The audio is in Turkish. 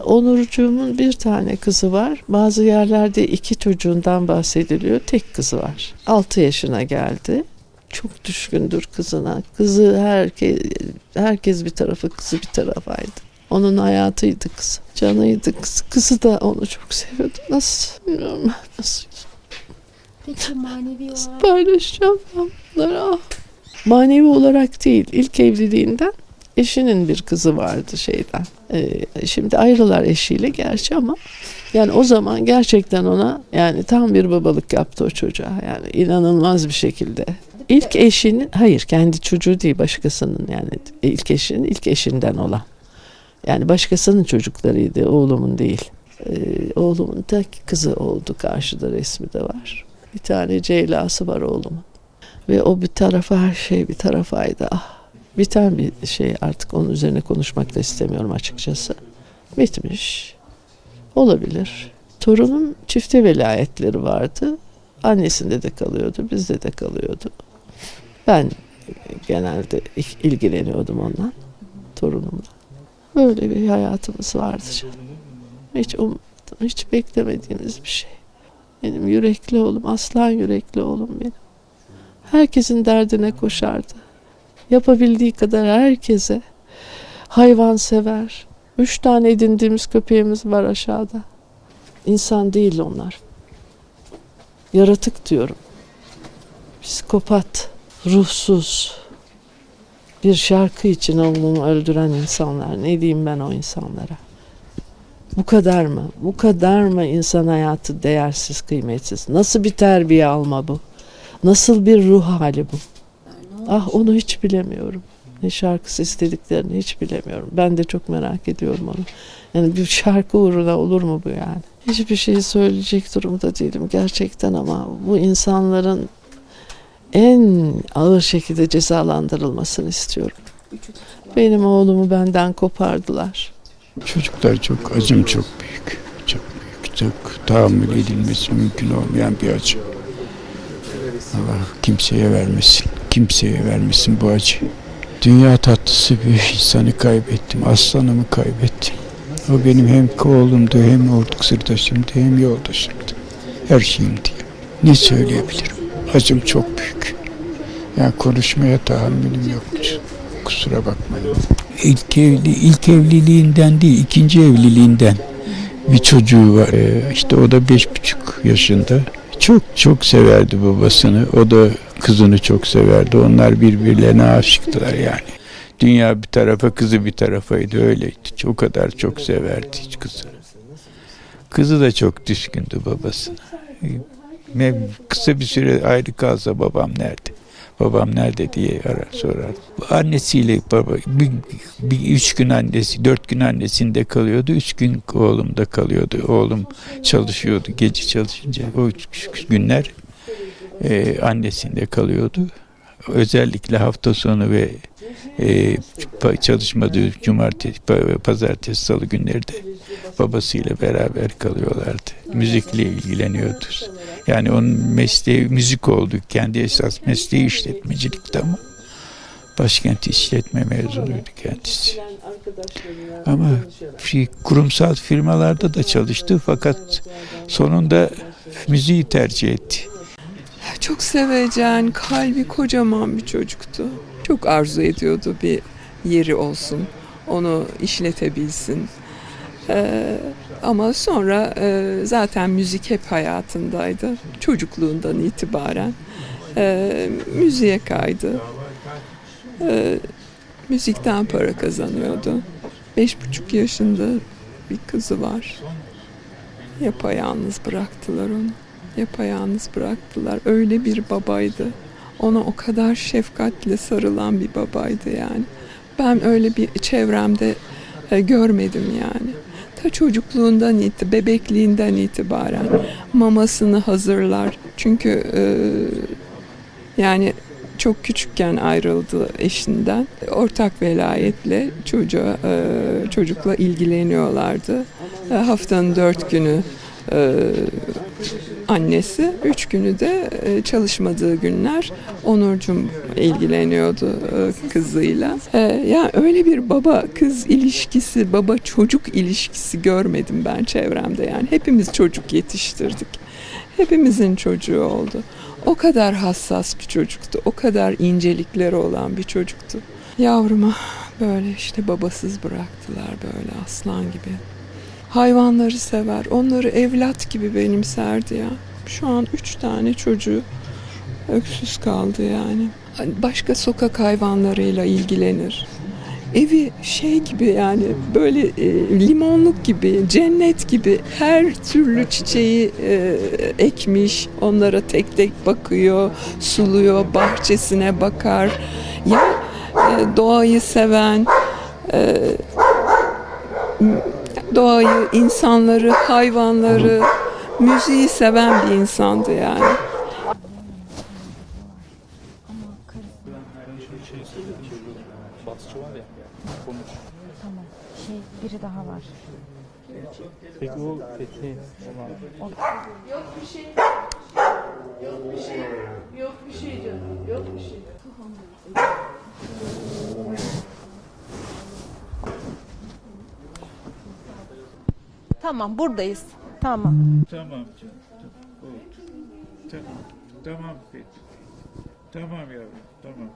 Onurcuğumun bir tane kızı var. Bazı yerlerde iki çocuğundan bahsediliyor. Tek kızı var. 6 yaşına geldi. Çok düşkündür kızına. Kızı herkes, herkes bir tarafı, kızı bir tarafaydı. Onun hayatıydı kızı. Canıydı kızı. Kızı da onu çok seviyordu. Nasıl bilmiyorum nasıl Peki manevi olarak paylaşacağım ben bunları. Ah. Manevi olarak değil, ilk evliliğinden eşinin bir kızı vardı şeyden. Ee, şimdi ayrılar eşiyle gerçi ama yani o zaman gerçekten ona yani tam bir babalık yaptı o çocuğa. Yani inanılmaz bir şekilde. İlk eşinin, hayır kendi çocuğu değil başkasının yani ilk eşinin ilk eşinden olan. Yani başkasının çocuklarıydı oğlumun değil. Ee, oğlumun tek kızı oldu karşıda resmi de var. Bir tane Ceyla'sı var oğlumun. Ve o bir tarafa her şey bir tarafaydı. Ah, biten bir şey artık onun üzerine konuşmak da istemiyorum açıkçası. Bitmiş. Olabilir. Torunum çifte velayetleri vardı. Annesinde de kalıyordu, bizde de kalıyordu. Ben genelde il- ilgileniyordum ondan, torunumla. Böyle bir hayatımız vardı canım. Hiç ummadım, hiç beklemediğimiz bir şey. Benim yürekli oğlum, aslan yürekli oğlum benim. Herkesin derdine koşardı. Yapabildiği kadar herkese. Hayvan sever. Üç tane edindiğimiz köpeğimiz var aşağıda. İnsan değil onlar. Yaratık diyorum. Psikopat, ruhsuz. Bir şarkı için oğlumu öldüren insanlar. Ne diyeyim ben o insanlara? Bu kadar mı? Bu kadar mı insan hayatı değersiz, kıymetsiz? Nasıl bir terbiye alma bu? Nasıl bir ruh hali bu? Ah onu hiç bilemiyorum. Ne şarkısı istediklerini hiç bilemiyorum. Ben de çok merak ediyorum onu. Yani bir şarkı uğruna olur mu bu yani? Hiçbir şey söyleyecek durumda değilim gerçekten ama bu insanların en ağır şekilde cezalandırılmasını istiyorum. Benim oğlumu benden kopardılar. Çocuklar çok acım çok büyük. Çok büyük. Çok tahammül edilmesi mümkün olmayan bir acı. Allah kimseye vermesin. Kimseye vermesin bu acı. Dünya tatlısı bir insanı kaybettim. Aslanımı kaybettim. O benim hem oğlumdu hem ortak sırdaşımdı hem yoldaşımdı. Her şeyimdi. Ne söyleyebilirim? Acım çok büyük. Yani konuşmaya tahammülüm yoktu. Kusura bakmayın. İlk, evli, ilk evliliğinden değil, ikinci evliliğinden bir çocuğu var. Ee, işte o da beş buçuk yaşında. Çok çok severdi babasını. O da kızını çok severdi. Onlar birbirlerine aşıktılar yani. Dünya bir tarafa, kızı bir tarafaydı öyleydi. O kadar çok severdi hiç kızını. Kızı da çok düşkündü babasına. Ve kısa bir süre ayrı kalsa babam nerede? Babam nerede diye arar sorar. Annesiyle baba bir, bir üç gün annesi, dört gün annesinde kalıyordu. Üç gün oğlumda kalıyordu. Oğlum çalışıyordu gece çalışınca. O üç günler e, annesinde kalıyordu. Özellikle hafta sonu ve e, pa- çalışmadığı cumartesi, pa- pazartesi, salı günleri de babasıyla beraber kalıyorlardı. Müzikle ilgileniyordu. Yani onun mesleği müzik oldu. Kendi esas mesleği işletmecilikti ama başkent işletme mezunuydu kendisi. Ama şey, kurumsal firmalarda da çalıştı fakat sonunda müziği tercih etti. Çok sevecen, kalbi kocaman bir çocuktu. Çok arzu ediyordu bir yeri olsun, onu işletebilsin. Ee, ama sonra e, zaten müzik hep hayatındaydı. Çocukluğundan itibaren e, müziğe kaydı. E, müzikten para kazanıyordu. Beş buçuk yaşında bir kızı var. Yapayalnız bıraktılar onu. Yapayalnız bıraktılar. Öyle bir babaydı. Ona o kadar şefkatle sarılan bir babaydı yani. Ben öyle bir çevremde e, görmedim yani. Ta çocukluğundan itibaren, bebekliğinden itibaren mamasını hazırlar. Çünkü e, yani çok küçükken ayrıldı eşinden. Ortak velayetle çocuğa, e, çocukla ilgileniyorlardı. E, haftanın dört günü e, annesi. Üç günü de e, çalışmadığı günler Onurcum ilgileniyordu e, kızıyla. E, ya öyle bir baba kız ilişkisi, baba çocuk ilişkisi görmedim ben çevremde yani. Hepimiz çocuk yetiştirdik. Hepimizin çocuğu oldu. O kadar hassas bir çocuktu. O kadar incelikleri olan bir çocuktu. Yavruma böyle işte babasız bıraktılar böyle aslan gibi. Hayvanları sever. Onları evlat gibi benimserdi ya. Şu an üç tane çocuğu öksüz kaldı yani. Başka sokak hayvanlarıyla ilgilenir. Evi şey gibi yani böyle e, limonluk gibi, cennet gibi her türlü çiçeği e, ekmiş. Onlara tek tek bakıyor, suluyor, bahçesine bakar. Ya e, doğayı seven, e, doğayı, insanları, hayvanları, müziği seven bir insandı yani. Ama karısı Basçı var ya. Konuş. tamam. Şey biri daha var. Peki o Fethi olan Yok bir şey canım. Yok bir şey. Tamam buradayız. Tamam. Tamam canım. Tamam. Tamam. Tamam. Tamam yavrum. Tamam.